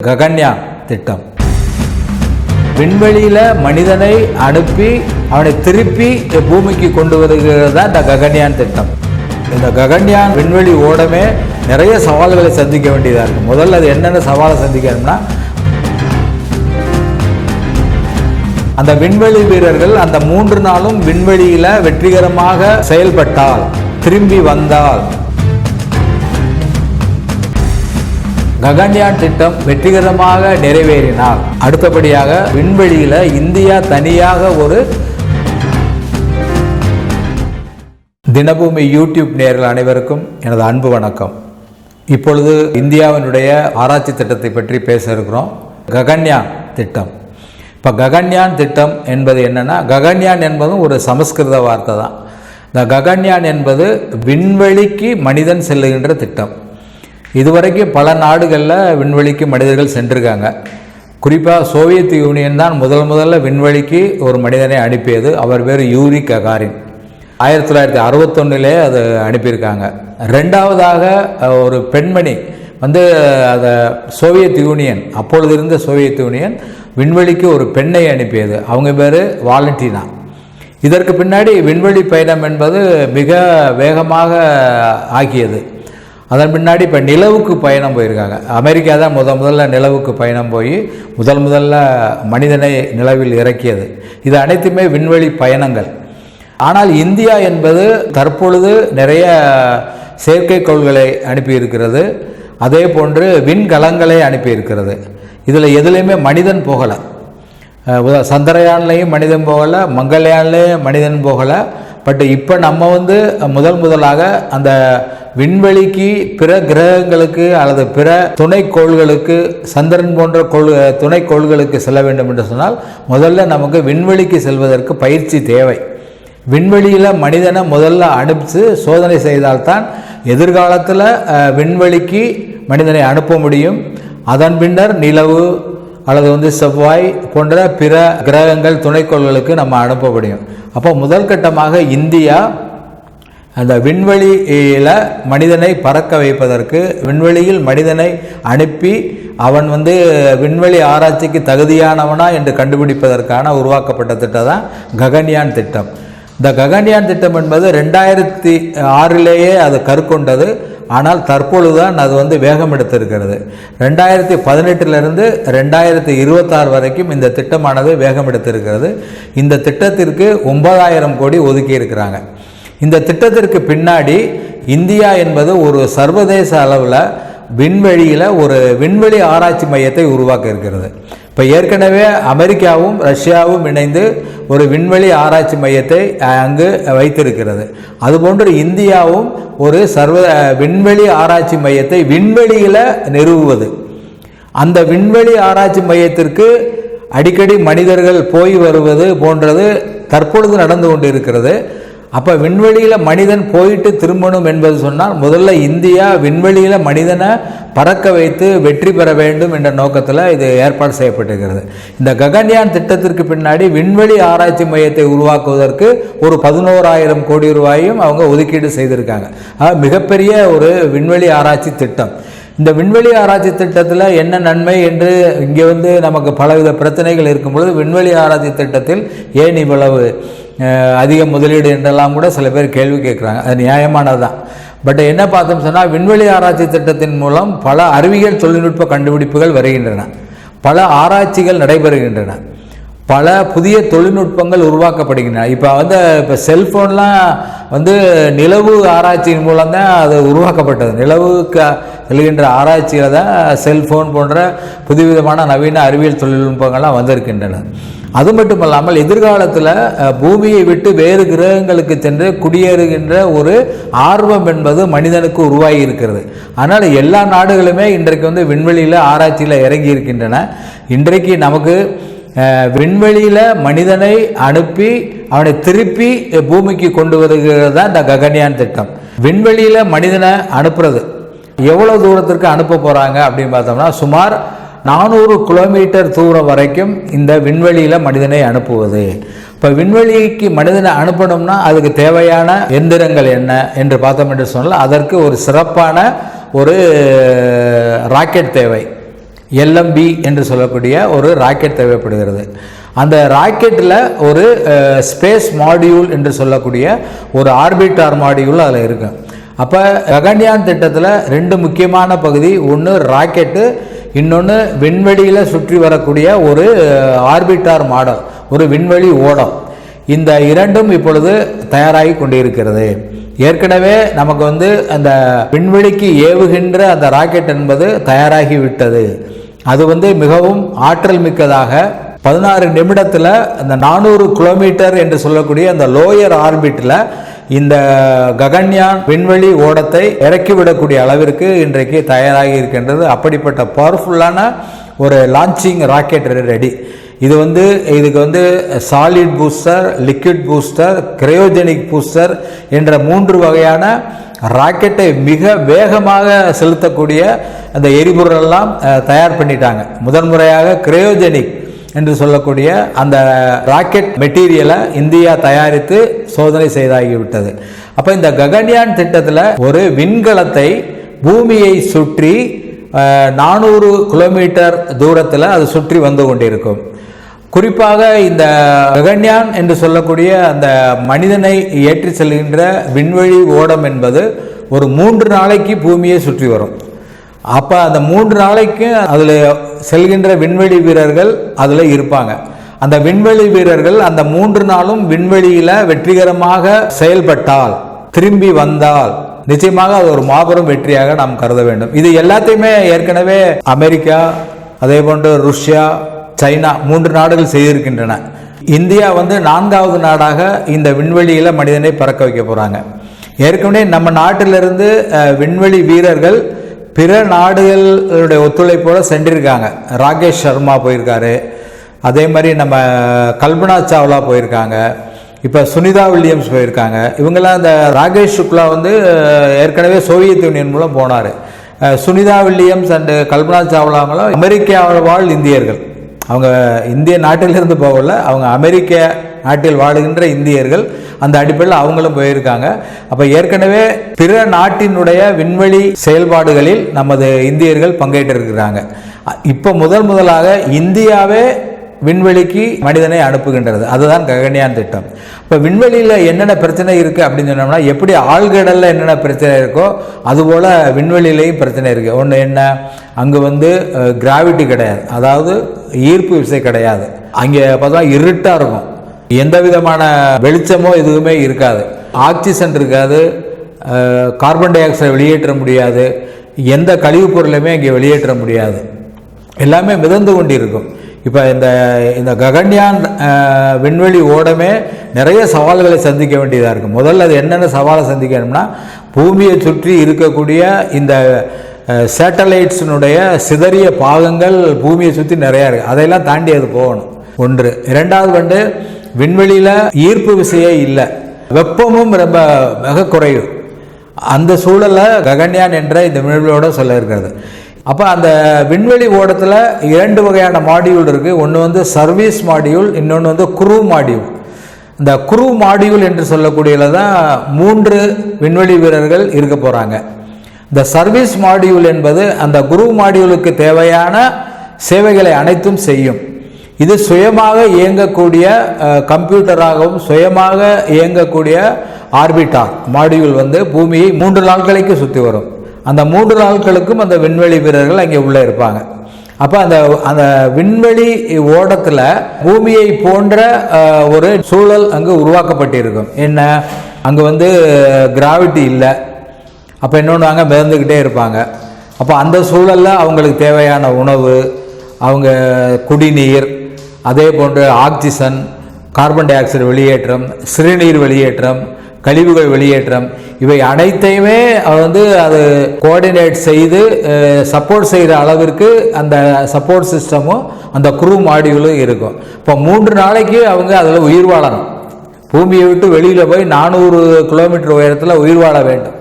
ககன்யா திட்டம். விண்வெளியில் மனிதனை அனுப்பி அவனை திருப்பி பூமிக்கு கொண்டு வருகிறது தான் இந்த ககன்யான் திட்டம். இந்த ககன்யான் விண்வெளி ஓடமே நிறைய சவால்களை சந்திக்க வேண்டியதாக இருக்குது முதல்ல அது என்னென்ன சவாலை சந்திக்கணும்னா அந்த விண்வெளி வீரர்கள் அந்த மூன்று நாளும் விண்வெளியில் வெற்றிகரமாக செயல்பட்டால் திரும்பி வந்தால் ககன்யான் திட்டம் வெற்றிகரமாக நிறைவேறினார். அடுத்தபடியாக விண்வெளியில இந்தியா தனியாக ஒரு தினபூமி யூடியூப் நேர்கள் அனைவருக்கும் எனது அன்பு வணக்கம். இப்பொழுது இந்தியாவினுடைய ஆராய்ச்சி திட்டத்தை பற்றி பேச இருக்கிறோம். ககன்யான் திட்டம். இப்போ ககன்யான் திட்டம் என்பது என்னென்னா ககன்யான் என்பதும் ஒரு சமஸ்கிருத வார்த்தை தான். இந்த ககன்யான் என்பது விண்வெளிக்கு மனிதன் செல்லுகின்ற திட்டம். இதுவரைக்கும் பல நாடுகளில் விண்வெளிக்கு மனிதர்கள் சென்றிருக்காங்க. குறிப்பாக சோவியத் யூனியன் தான் முதல் முதல்ல விண்வெளிக்கு ஒரு மனிதனை அனுப்பியது. அவர் பேர் யூரி ககாரின். ஆயிரத்தி தொள்ளாயிரத்தி அறுபத்தொன்னிலே அது அனுப்பியிருக்காங்க. ரெண்டாவதாக ஒரு பெண்மணி வந்து அதை சோவியத் யூனியன் அப்பொழுது இருந்த சோவியத் யூனியன் விண்வெளிக்கு ஒரு பெண்ணை அனுப்பியது. அவங்க பேர் வாலண்டினா. இதற்கு பின்னாடி விண்வெளி பயணம் என்பது மிக வேகமாக ஆக்கியது அதன் பின்னாடி இப்போ நிலவுக்கு பயணம் போயிருக்காங்க. அமெரிக்கா தான் முத முதல்ல நிலவுக்கு பயணம் போய் முதல் முதல்ல மனிதனை நிலவில் இறக்கியது. இது அனைத்துமே விண்வெளி பயணங்கள். ஆனால் இந்தியா என்பது தற்பொழுது நிறைய செயற்கைக்கோள்களை அனுப்பியிருக்கிறது. அதே போன்று விண்கலங்களை அனுப்பியிருக்கிறது. இதில் எதுலேயுமே மனிதன் போகலை. சந்திரயான்லேயும் மனிதன் போகலை மங்கள்யான்லேயும் மனிதன் போகலை. பட் இப்போ நம்ம வந்து முதல் முதலாக அந்த விண்வெளிக்கு பிற கிரகங்களுக்கு அல்லது பிற துணைக்கோள்களுக்கு சந்திரன் போன்ற கோள் துணைக்கோள்களுக்கு செல்ல வேண்டும் என்று சொன்னால் முதல்ல நமக்கு விண்வெளிக்கு செல்வதற்கு பயிற்சி தேவை. விண்வெளியில் மனிதனை முதல்ல அனுப்பிச்சு சோதனை செய்தால்தான் எதிர்காலத்தில் விண்வெளிக்கு மனிதனை அனுப்ப முடியும். அதன் பின்னர் நிலவு அல்லது வந்து செவ்வாய் போன்ற பிற கிரகங்கள் துணைக்கோள்களுக்கு நம்ம அனுப்ப முடியும். அப்போ முதல் கட்டமாக இந்தியா அந்த விண்வெளியில் மனிதனை பறக்க வைப்பதற்கு விண்வெளியில் மனிதனை அனுப்பி அவன் வந்து விண்வெளி ஆராய்ச்சிக்கு தகுதியானவனா என்று கண்டுபிடிப்பதற்கான உருவாக்கப்பட்ட திட்டம் தான் ககன்யான் திட்டம். இந்த ககன்யான் திட்டம் என்பது ரெண்டாயிரத்தி ஆறிலேயே அது கற்கொண்டது. ஆனால் தற்பொழுதுதான் அது வந்து வேகம் எடுத்திருக்கிறது. ரெண்டாயிரத்தி பதினெட்டிலிருந்து ரெண்டாயிரத்தி இருபத்தாறு வரைக்கும் இந்த திட்டமானது வேகம் எடுத்திருக்கிறது. இந்த திட்டத்திற்கு ஒன்பதாயிரம் கோடி ஒதுக்கி இருக்கிறாங்க இந்த திட்டத்திற்கு பின்னாடி இந்தியா என்பது ஒரு சர்வதேச அளவில் விண்வெளியில் ஒரு விண்வெளி ஆராய்ச்சி மையத்தை உருவாக்க இருக்கிறது இப்போ ஏற்கனவே அமெரிக்காவும் ரஷ்யாவும் இணைந்து ஒரு விண்வெளி ஆராய்ச்சி மையத்தை அங்கு வைத்திருக்கிறது. அதுபோன்று இந்தியாவும் ஒரு சர்வ விண்வெளி ஆராய்ச்சி மையத்தை விண்வெளியில் நிறுவுவது. அந்த விண்வெளி ஆராய்ச்சி மையத்திற்கு அடிக்கடி மனிதர்கள் போய் வருவது போன்றது தற்பொழுது நடந்து கொண்டிருக்கிறது. அப்போ விண்வெளியில் மனிதன் போயிட்டு திரும்பணும் என்பது சொன்னால் முதல்ல இந்தியா விண்வெளியில் மனிதனை பறக்க வைத்து வெற்றி பெற வேண்டும் என்ற நோக்கத்தில் இது ஏற்பாடு செய்யப்பட்டிருக்கிறது. இந்த ககன்யான் திட்டத்திற்கு பின்னாடி விண்வெளி ஆராய்ச்சி மையத்தை உருவாக்குவதற்கு ஒரு பதினோராயிரம் கோடி ரூபாயும் அவங்க ஒதுக்கீடு செய்திருக்காங்க. மிகப்பெரிய ஒரு விண்வெளி ஆராய்ச்சி திட்டம். இந்த விண்வெளி ஆராய்ச்சி திட்டத்தில் என்ன நன்மை என்று இங்கே வந்து நமக்கு பலவித பிரச்சனைகள் இருக்கும் பொழுது விண்வெளி ஆராய்ச்சி திட்டத்தில் ஏன் இவ்வளவு அதிக முதலீடு என்றெல்லாம் கூட சில பேர் கேள்வி கேட்குறாங்க. அது நியாயமானது தான் பட் என்ன பார்த்தோம் சொன்னால் விண்வெளி ஆராய்ச்சி திட்டத்தின் மூலம் பல அறிவியல் தொழில்நுட்ப கண்டுபிடிப்புகள் வருகின்றன. பல ஆராய்ச்சிகள் நடைபெறுகின்றன. பல புதிய தொழில்நுட்பங்கள் உருவாக்கப்படுகின்றன. இப்போ வந்து இப்போ செல்ஃபோன்லாம் வந்து நிலவு ஆராய்ச்சியின் மூலம் தான் அது உருவாக்கப்பட்டது. நிலவுக்கு செல்கின்ற ஆராய்ச்சியில் தான் செல்ஃபோன் போன்ற புதுவிதமான நவீன அறிவியல் தொழில்நுட்பங்கள்லாம் வந்திருக்கின்றன. அது மட்டும் இல்லாமல் எதிர்காலத்தில் பூமியை விட்டு வேறு கிரகங்களுக்கு சென்று குடியேறுகின்ற ஒரு ஆர்வம் என்பது மனிதனுக்கு உருவாகி இருக்கிறது. அதனால் எல்லா நாடுகளுமே இன்றைக்கு வந்து விண்வெளியில் ஆராய்ச்சியில் இறங்கி இருக்கின்றன. இன்றைக்கு நமக்கு விண்வெளியில் மனிதனை அனுப்பி அவனை திருப்பி பூமிக்கு கொண்டு வருகிறது தான் இந்த ககன்யான் திட்டம். விண்வெளியில் மனிதனை அனுப்புறது. எவ்வளோ தூரத்திற்கு அனுப்ப போகிறாங்க அப்படின்னு பார்த்தோம்னா சுமார் நானூறு கிலோமீட்டர் தூரம் வரைக்கும் இந்த விண்வெளியில் மனிதனை அனுப்புவது. இப்போ விண்வெளிக்கு மனிதனை அனுப்பணும்னா அதுக்கு தேவையான எந்திரங்கள் என்ன என்று பார்த்தோம் என்று சொன்னால் அதற்கு ஒரு சிறப்பான ஒரு ராக்கெட் தேவை. எல்எம்பி என்று சொல்லக்கூடிய ஒரு ராக்கெட் தேவைப்படுகிறது. அந்த ராக்கெட்டில் ஒரு ஸ்பேஸ் மாடியூல் என்று சொல்லக்கூடிய ஒரு ஆர்பிட்டார் மாடியூல் அதில் இருக்கு. அப்போ ககன்யான் திட்டத்தில் ரெண்டு முக்கியமான பகுதி ஒன்று ராக்கெட்டு இன்னொன்று விண்வெளியில் சுற்றி வரக்கூடிய ஒரு ஆர்பிட்டார் மாடல் ஒரு விண்வெளி ஓடம். இந்த இரண்டும் இப்பொழுது தயாராகி கொண்டிருக்கிறது. ஏற்கனவே நமக்கு வந்து அந்த விண்வெளிக்கு ஏவுகின்ற அந்த ராக்கெட் என்பது தயாராகி விட்டது. அது வந்து மிகவும் ஆற்றல் மிக்கதாக பதினாறு நிமிடத்தில் அந்த நானூறு கிலோமீட்டர் என்று சொல்லக்கூடிய அந்த லோயர் ஆர்பிட்டில் இந்த ககன்யான் விண்வெளி ஓடத்தை இறக்கிவிடக்கூடிய அளவிற்கு இன்றைக்கு தயாராகி இருக்கின்றது. அப்படிப்பட்ட பவர்ஃபுல்லான ஒரு லான்ச்சிங் ராக்கெட் ரெடி இது வந்து இதுக்கு வந்து solid booster liquid booster cryogenic booster என்ற மூன்று வகையான ராக்கெட்டை மிக வேகமாக செலுத்தக்கூடிய அந்த எரிபொருளெல்லாம் தயார் பண்ணிட்டாங்க. முதன்முறையாக கிரையோஜெனிக் என்று சொல்லக்கூடிய அந்த ராக்கெட் மெட்டீரியலை இந்தியா தயாரித்து சோதனை செய்தாகிவிட்டது. அப்போ இந்த ககன்யான் திட்டத்தில் ஒரு விண்கலத்தை பூமியை சுற்றி நானூறு கிலோமீட்டர் தூரத்தில் அது சுற்றி வந்து கொண்டிருக்கும். குறிப்பாக இந்த ககன்யான் என்று சொல்லக்கூடிய அந்த மனிதனை ஏற்றி செல்கின்ற விண்வெளி ஓடம் என்பது ஒரு மூன்று நாளைக்கு பூமியை சுற்றி வரும். அப்போ அந்த மூன்று நாளைக்கு அதில் செல்கின்ற விண்வெளி வீரர்கள் அதில் இருப்பாங்க. அந்த விண்வெளி வீரர்கள் அந்த மூன்று நாளும் விண்வெளியில் வெற்றிகரமாக செயல்பட்டால் திரும்பி வந்தால் நிச்சயமாக அது ஒரு மாபெரும் வெற்றியாக நாம் கருத வேண்டும். இது எல்லாத்தையுமே ஏற்கனவே அமெரிக்கா அதே போன்று ருஷ்யா சைனா மூன்று நாடுகள் செய்திருக்கின்றன. இந்தியா வந்து நான்காவது நாடாக இந்த விண்வெளியில் மனிதனை பறக்க வைக்க போகிறாங்க ஏற்கனவே நம்ம நாட்டிலிருந்து விண்வெளி வீரர்கள் பிற நாடுகளுடைய ஒத்துழைப்போடு சென்றிருக்காங்க. ராகேஷ் சர்மா போயிருக்காரு. அதே மாதிரி நம்ம கல்பனா சாவ்லா போயிருக்காங்க. இப்போ சுனிதா வில்லியம்ஸ் போயிருக்காங்க. இவங்கெல்லாம் இந்த ராகேஷ் சுக்லா வந்து ஏற்கனவே சோவியத் யூனியன் மூலம் போனார். சுனிதா வில்லியம்ஸ் அண்டு கல்பனா சாவ்லாங்களும் அமெரிக்காவில் வாழ் இந்தியர்கள். அவங்க இந்திய நாட்டிலிருந்து போகல அவங்க அமெரிக்க நாட்டில் வாழுகின்ற இந்தியர்கள் அந்த அடிப்படையில் அவங்களும் போயிருக்காங்க. அப்போ ஏற்கனவே பிற நாட்டினுடைய விண்வெளி செயல்பாடுகளில் நமது இந்தியர்கள் பங்கேற்றிருக்கிறாங்க. இப்போ முதல் முதலாக இந்தியாவே விண்வெளிக்கு மனிதனை அனுப்புகின்றது. அதுதான் ககன்யான் திட்டம். இப்போ விண்வெளியில் என்னென்ன பிரச்சனை இருக்குது அப்படின்னு சொன்னோம்னா எப்படி ஆழ்கடலில் என்னென்ன பிரச்சனை இருக்கோ அதுபோல் விண்வெளியிலையும் பிரச்சனை இருக்குது ஒன்று என்ன? அங்கே வந்து கிராவிட்டி கிடையாது. அதாவது ஈர்ப்பு விசை கிடையாது. அங்கே பார்த்தா இருட்டாக இருக்கும். எந்த விதமான வெளிச்சமோ எதுவுமே இருக்காது. ஆக்சிஜன் இருக்காது. கார்பன் டை ஆக்சைடு வெளியேற்ற முடியாது. எந்த கழிவுப் பொருளையுமே இங்கே வெளியேற்ற முடியாது. எல்லாமே மிதந்து கொண்டிருக்கும். இப்போ இந்த இந்த ககன்யான் விண்வெளி ஓடமே நிறைய சவால்களை சந்திக்க வேண்டியதாக இருக்கும் முதல்ல அது என்னென்ன சவாலை சந்திக்கணும்னா பூமியை சுற்றி இருக்கக்கூடிய இந்த சேட்டலைட்ஸினுடைய சிதறிய பாகங்கள் பூமியை சுற்றி நிறையா இருக்குது அதையெல்லாம் தாண்டி அது போகணும். ஒன்று. இரண்டாவது வந்து விண்வெளியில் ஈர்ப்பு விசையே இல்லை. வெப்பமும் ரொம்ப மிக குறைவு. அந்த சூழலில் ககன்யான் என்ற இந்த விண்வெளியோட சொல்ல இருக்கிறது. அப்போ அந்த விண்வெளி ஓடத்தில் இரண்டு வகையான மாடியூல் இருக்குது ஒன்று வந்து சர்வீஸ் மாடியூல் இன்னொன்று வந்து குரூ மாடியூல் இந்த குரூ மாடியூல் என்று சொல்லக்கூடியதில் தான் மூன்று விண்வெளி வீரர்கள் இருக்க போகிறாங்க இந்த சர்வீஸ் மாடியூல் என்பது அந்த குரு மாடியூலுக்கு தேவையான சேவைகளை அனைத்தும் செய்யும். இது சுயமாக இயங்கக்கூடிய கம்ப்யூட்டராகவும் சுயமாக இயங்கக்கூடிய ஆர்பிட்டார் மாடியூல் வந்து பூமியை மூன்று நாட்களுக்கு சுற்றி வரும். அந்த மூன்று நாட்களுக்கும் அந்த விண்வெளி வீரர்கள் அங்கே உள்ளே இருப்பாங்க. அப்போ அந்த அந்த விண்வெளி ஓடத்தில் பூமியை போன்ற ஒரு சூழல் அங்கு உருவாக்கப்பட்டிருக்கும். என்ன? அங்கே வந்து கிராவிட்டி இல்லை. அப்போ இன்னொன்று மிதந்துக்கிட்டே இருப்பாங்க. அப்போ அந்த சூழலில் அவங்களுக்கு தேவையான உணவு அவங்க குடிநீர் அதே போன்று ஆக்சிஜன் கார்பன் டை ஆக்சைடு வெளியேற்றம் சிறுநீர் வெளியேற்றம் கழிவுகள் வெளியேற்றம். இவை அனைத்தையுமே அவர் வந்து அது கோஆர்டினேட் செய்து சப்போர்ட் செய்கிற அளவிற்கு அந்த சப்போர்ட் சிஸ்டமும் அந்த குரூ மாடியூலும் இருக்கும். இப்போ மூன்று நாளைக்கு அவங்க அதில் உயிர் வாழணும். பூமியை விட்டு வெளியில் போய் நானூறு கிலோமீட்டர் உயரத்தில் உயிர் வாழ வேண்டும்.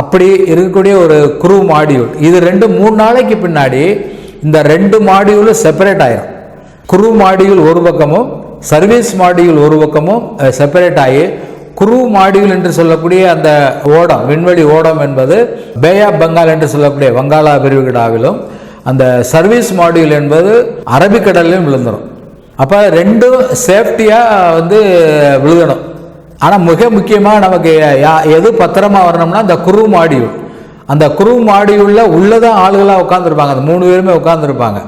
அப்படி இருக்கக்கூடிய ஒரு குரூ மாடியூல் இது ரெண்டு மூணு நாளைக்கு பின்னாடி இந்த ரெண்டு மாடியூலும் செப்பரேட் ஆயிரும். குரூ மாடியூல் ஒரு பக்கமும் சர்வீஸ் மாடியூல் ஒரு பக்கமும் செப்பரேட் ஆகி குரூ மாடியூல் என்று சொல்லக்கூடிய அந்த ஓடம் விண்வெளி ஓடம் என்பது பே ஆஃப் பெங்கால் என்று சொல்லக்கூடிய வங்காளா பிரிவுகிடாவிலும் அந்த சர்வீஸ் மாடியூல் என்பது அரபிக்கடல்லையும் விழுந்துடும் அப்போ ரெண்டும் சேஃப்டியாக வந்து விழுகணும். ஆனால் மிக முக்கியமாக நமக்கு யா- எது பத்திரமா வரணும்னா அந்த குரு மாடியூல். அந்த குரு மாடியூலில் உள்ளதான் ஆளுகளாக உட்காந்துருப்பாங்க அந்த மூணு பேருமே உட்காந்துருப்பாங்க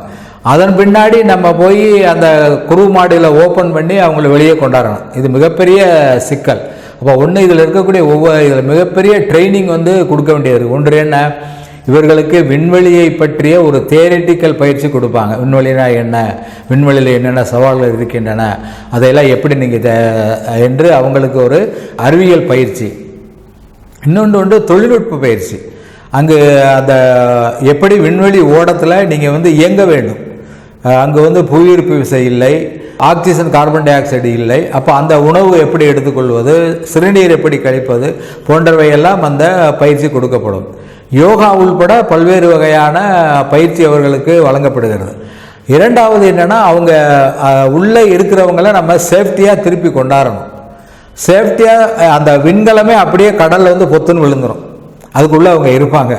அதன் பின்னாடி நம்ம போய் அந்த குரு மாடியில் ஓப்பன் பண்ணி அவங்கள வெளியே கொண்டாடணும். இது மிகப்பெரிய சிக்கல். அப்போ ஒன்று இதில் இருக்கக்கூடிய ஒவ்வொரு இதில் மிகப்பெரிய ட்ரைனிங் வந்து கொடுக்க வேண்டியது ஒன்று என்ன? இவர்களுக்கு விண்வெளியை பற்றிய ஒரு தேரட்டிக்கல் பயிற்சி கொடுப்பாங்க. விண்வெளினா என்ன? விண்வெளியில் என்னென்ன சவால்கள் இருக்கின்றன? அதையெல்லாம் எப்படி நீங்கள் என்று அவங்களுக்கு ஒரு அறிவியல் பயிற்சி. இன்னொன்று ஒன்று தொழில்நுட்ப பயிற்சி. அங்கு அந்த எப்படி விண்வெளி ஓடத்தில் நீங்கள் வந்து இயங்க வேண்டும். அங்கே வந்து புவியீர்ப்பு விசை இல்லை ஆக்சிஜன் கார்பன் டை ஆக்சைடு இல்லை. அப்போ அந்த உணவு எப்படி எடுத்துக்கொள்வது சிறுநீர் எப்படி கழிப்பது போன்றவையெல்லாம் அந்த பயிற்சி கொடுக்கப்படும். யோகா உள்பட பல்வேறு வகையான பயிற்சி அவர்களுக்கு வழங்கப்படுகிறது. இரண்டாவது என்னென்னா அவங்க உள்ளே இருக்கிறவங்கள நம்ம சேஃப்டியாக திருப்பி கொண்டாடணும் சேஃப்டியாக அந்த விண்கலமே அப்படியே கடலில் வந்து பொத்துன்னு விழுந்துடும் அதுக்குள்ளே அவங்க இருப்பாங்க.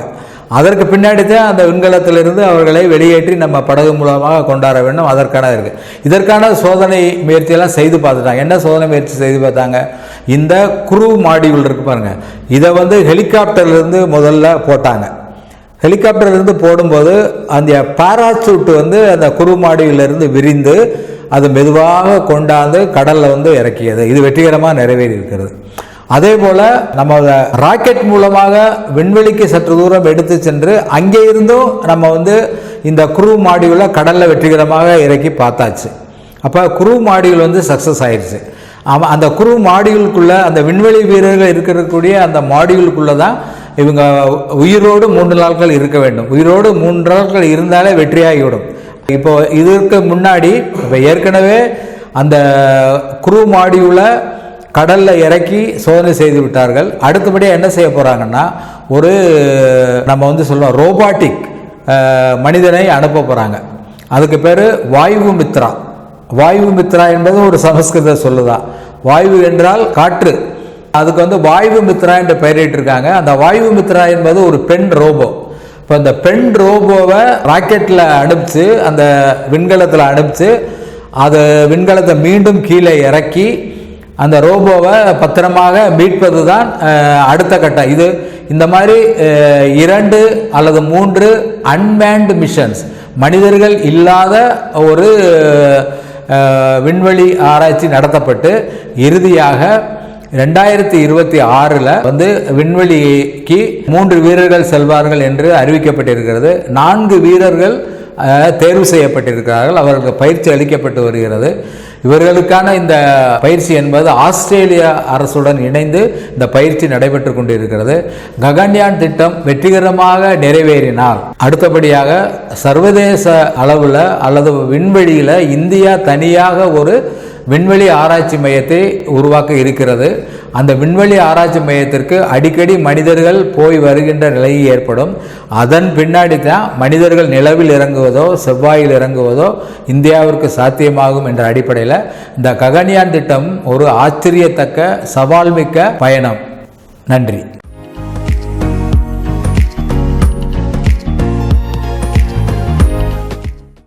அதற்கு பின்னாடி தான் அந்த விண்கலத்திலிருந்து அவர்களை வெளியேற்றி நம்ம படகு மூலமாக கொண்டாட வேண்டும். அதற்கான இருக்குது இதற்கான சோதனை முயற்சியெல்லாம் செய்து பார்த்துட்டாங்க. என்ன சோதனை முயற்சி செய்து பார்த்தாங்க? இந்த குரூ மாடியூல் இருக்கு பாருங்கள் இதை வந்து ஹெலிகாப்டர்லேருந்து முதல்ல போட்டாங்க. ஹெலிகாப்டர்லேருந்து போடும்போது அந்த பாராசூட் வந்து அந்த குறுமாடியிலிருந்து விரிந்து அது மெதுவாக கொண்டாந்து கடலில் வந்து இறக்கியது. இது வெற்றிகரமாக நிறைவேறி இருக்கிறது அதே போல நம்ம ராக்கெட் மூலமாக விண்வெளிக்கு சற்று தூரம் எடுத்து சென்று அங்கே இருந்தும் நம்ம வந்து இந்த குரு மாடியூலை கடல்ல வெற்றிகரமாக இறக்கி பார்த்தாச்சு. அப்போ குரு மாடியூல் வந்து சக்ஸஸ் ஆயிடுச்சு ஆமாம் அந்த குரு மாடியூலுக்குள்ள அந்த விண்வெளி வீரர்கள் இருக்கக்கூடிய அந்த மாடியூலுக்குள்ள தான் இவங்க உயிரோடு மூன்று நாட்கள் இருக்க வேண்டும். உயிரோடு மூன்று நாட்கள் இருந்தாலே வெற்றியாகிவிடும். இப்போ இதற்கு முன்னாடி இப்போ ஏற்கனவே அந்த குரு மாடியூலை கடலில் இறக்கி சோதனை செய்து விட்டார்கள். அடுத்தபடியாக என்ன செய்ய போகிறாங்கன்னா ஒரு நம்ம வந்து சொல்லுவோம் ரோபாட்டிக் மனிதனை அனுப்ப போகிறாங்க அதுக்கு பேர் வாயு மித்ரா. வாயு மித்ரா என்பது ஒரு சமஸ்கிருத சொல்லுதான் வாயு என்றால் காற்று. அதுக்கு வந்து வாயு மித்ரா என்று பெயரிட்டிருக்காங்க. அந்த வாயு மித்ரா என்பது ஒரு பெண் ரோபோ. இப்போ அந்த பெண் ரோபோவை ராக்கெட்டில் அனுப்பிச்சு அந்த விண்கலத்தில் அனுப்பிச்சு அது விண்கலத்தை மீண்டும் கீழே இறக்கி அந்த ரோபோவை பத்திரமாக மீட்பது தான் அடுத்த கட்டம். இது இந்த மாதிரி இரண்டு அல்லது மூன்று அன்மேன்டு மிஷன்ஸ் மனிதர்கள் இல்லாத ஒரு விண்வெளி ஆராய்ச்சி நடத்தப்பட்டு இறுதியாக ரெண்டாயிரத்தி இருபத்தி ஆறில் வந்து விண்வெளிக்கு மூன்று வீரர்கள் செல்வார்கள் என்று அறிவிக்கப்பட்டிருக்கிறது. நான்கு வீரர்கள் தேர்வு செய்யப்பட்டிருக்கிறார்கள். அவர்களுக்கு பயிற்சி அளிக்கப்பட்டு வருகிறது. இவர்களுக்கான இந்த பயிற்சி என்பது ஆஸ்திரேலிய அரசுடன் இணைந்து இந்த பயிற்சி நடைபெற்று கொண்டிருக்கிறது. ககன்யான் திட்டம் வெற்றிகரமாக நிறைவேறினால் அடுத்தபடியாக சர்வதேச அளவில் அல்லது விண்வெளியில் இந்தியா தனியாக ஒரு விண்வெளி ஆராய்ச்சி மையத்தை உருவாக்க இருக்கிறது. அந்த விண்வெளி ஆராய்ச்சி மையத்திற்கு அடிக்கடி மனிதர்கள் போய் வருகின்ற நிலை ஏற்படும். அதன் பின்னாடி தான் மனிதர்கள் நிலவில் இறங்குவதோ செவ்வாயில் இறங்குவதோ இந்தியாவிற்கு சாத்தியமாகும் என்ற அடிப்படையில் இந்த ககன்யான் திட்டம் ஒரு ஆச்சரியத்தக்க சவால்மிக்க பயணம். நன்றி.